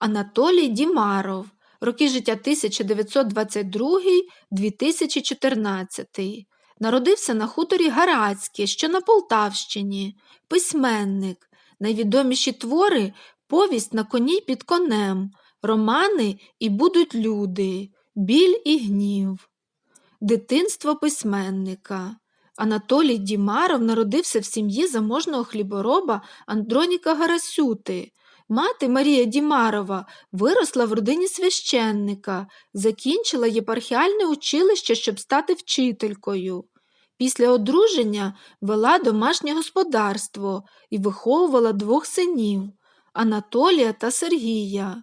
Анатолій Дімаров. Роки життя 1922-2014. Народився на хуторі Гарацьке, що на Полтавщині. Письменник. Найвідоміші твори Повість на коні під конем, Романи і будуть люди, Біль і гнів. Дитинство письменника. Анатолій Дімаров народився в сім'ї заможного хлібороба Андроніка Гарасюти. Мати Марія Дімарова виросла в родині священника, закінчила єпархіальне училище, щоб стати вчителькою. Після одруження вела домашнє господарство і виховувала двох синів Анатолія та Сергія.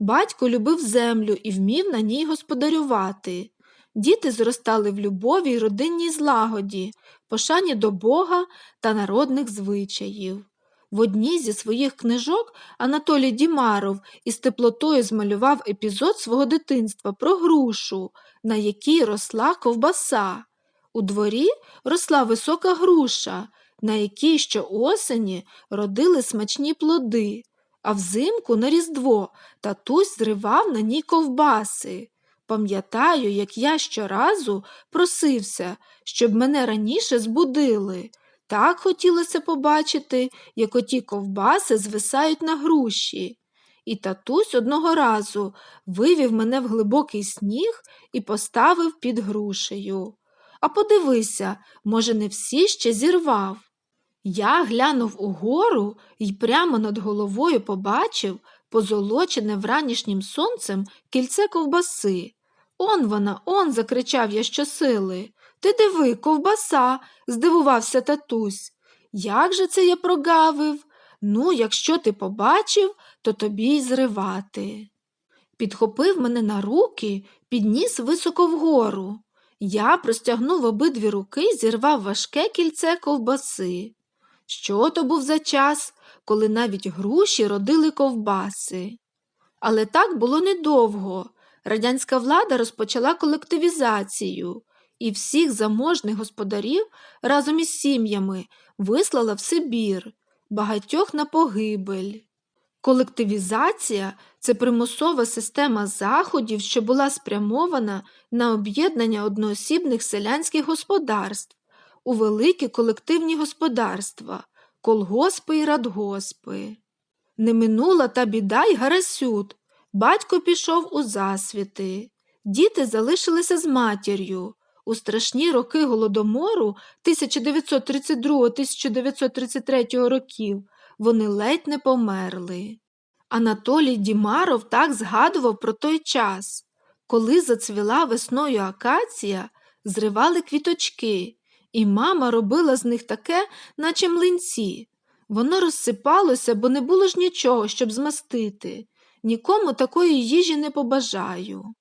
Батько любив землю і вмів на ній господарювати. Діти зростали в любові й родинній злагоді, пошані до Бога та народних звичаїв. В одній зі своїх книжок Анатолій Дімаров із теплотою змалював епізод свого дитинства про грушу, на якій росла ковбаса. У дворі росла висока груша, на якій щоосені родили смачні плоди, а взимку на Різдво татусь зривав на ній ковбаси. Пам'ятаю, як я щоразу просився, щоб мене раніше збудили. Так хотілося побачити, як оті ковбаси звисають на груші. І татусь одного разу вивів мене в глибокий сніг і поставив під грушею. А подивися, може, не всі ще зірвав. Я глянув угору і прямо над головою побачив позолочене вранішнім сонцем кільце ковбаси. Он вона, он, закричав я щосили. Ти диви, ковбаса, здивувався татусь. Як же це я прогавив? Ну, якщо ти побачив, то тобі й зривати. Підхопив мене на руки, підніс високо вгору. Я простягнув обидві руки, зірвав важке кільце ковбаси. Що то був за час, коли навіть груші родили ковбаси? Але так було недовго. Радянська влада розпочала колективізацію і всіх заможних господарів разом із сім'ями вислала в Сибір, багатьох на погибель. Колективізація це примусова система заходів, що була спрямована на об'єднання одноосібних селянських господарств у великі колективні господарства, колгоспи і радгоспи. Не минула та біда й Гарасют. Батько пішов у засвіти. Діти залишилися з матір'ю. У страшні роки голодомору 1932-1933 років вони ледь не померли. Анатолій Дімаров так згадував про той час, коли зацвіла весною акація, зривали квіточки, і мама робила з них таке, наче млинці. Воно розсипалося, бо не було ж нічого, щоб змастити. Нікому такої їжі не побажаю.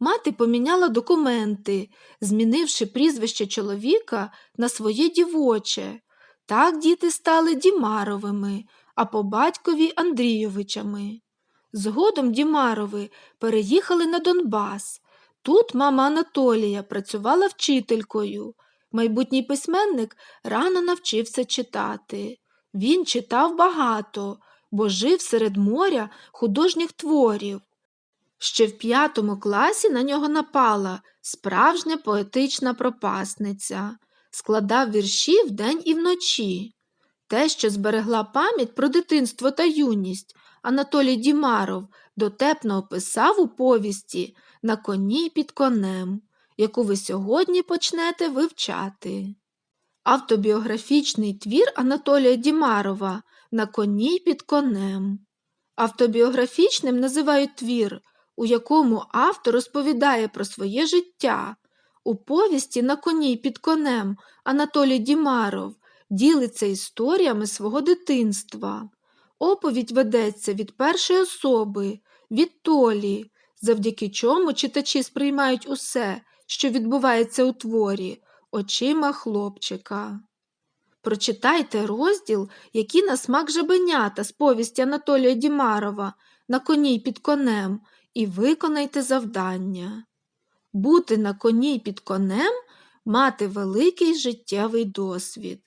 Мати поміняла документи, змінивши прізвище чоловіка на своє дівоче. Так діти стали Дімаровими, а по батькові Андрійовичами. Згодом Дімарови переїхали на Донбас. Тут мама Анатолія працювала вчителькою. Майбутній письменник рано навчився читати. Він читав багато, бо жив серед моря художніх творів. Ще в п'ятому класі на нього напала справжня поетична пропасниця, складав вірші вдень і вночі. Те, що зберегла пам'ять про дитинство та юність, Анатолій Дімаров дотепно описав у повісті на коні під конем, яку ви сьогодні почнете вивчати. Автобіографічний твір Анатолія Дімарова на коні під конем. Автобіографічним називають твір, у якому автор розповідає про своє життя. У повісті на коні під конем Анатолій Дімаров ділиться історіями свого дитинства. Оповідь ведеться від першої особи, від Толі, завдяки чому читачі сприймають усе, що відбувається у творі, очима хлопчика. Прочитайте розділ, які на смак жабенята з повісті Анатолія Дімарова на коні під конем, і виконайте завдання. Бути на коні під конем мати великий життєвий досвід.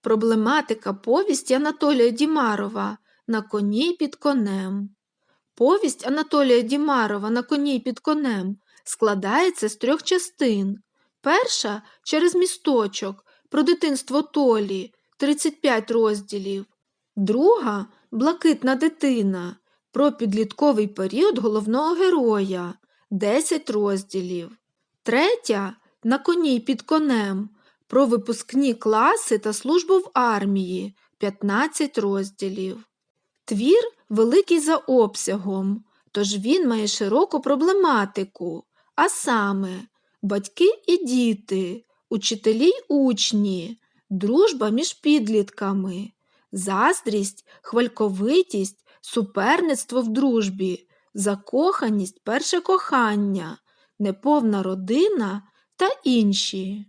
Проблематика повісті Анатолія Дімарова на коні під конем. Повість Анатолія Дімарова на коні під конем складається з трьох частин. Перша через місточок про дитинство Толі 35 розділів. Друга Блакитна дитина про підлітковий період головного героя 10 розділів. Третя На коні під конем про випускні класи та службу в армії 15 розділів. Твір великий за обсягом, тож він має широку проблематику, а саме батьки і діти, учителі й учні, дружба між підлітками, заздрість, хвальковитість, суперництво в дружбі, закоханість, перше кохання, неповна родина та інші.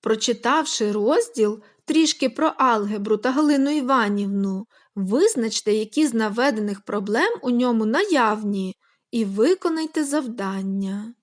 Прочитавши розділ трішки про алгебру та Галину Іванівну, визначте, які з наведених проблем у ньому наявні, і виконайте завдання.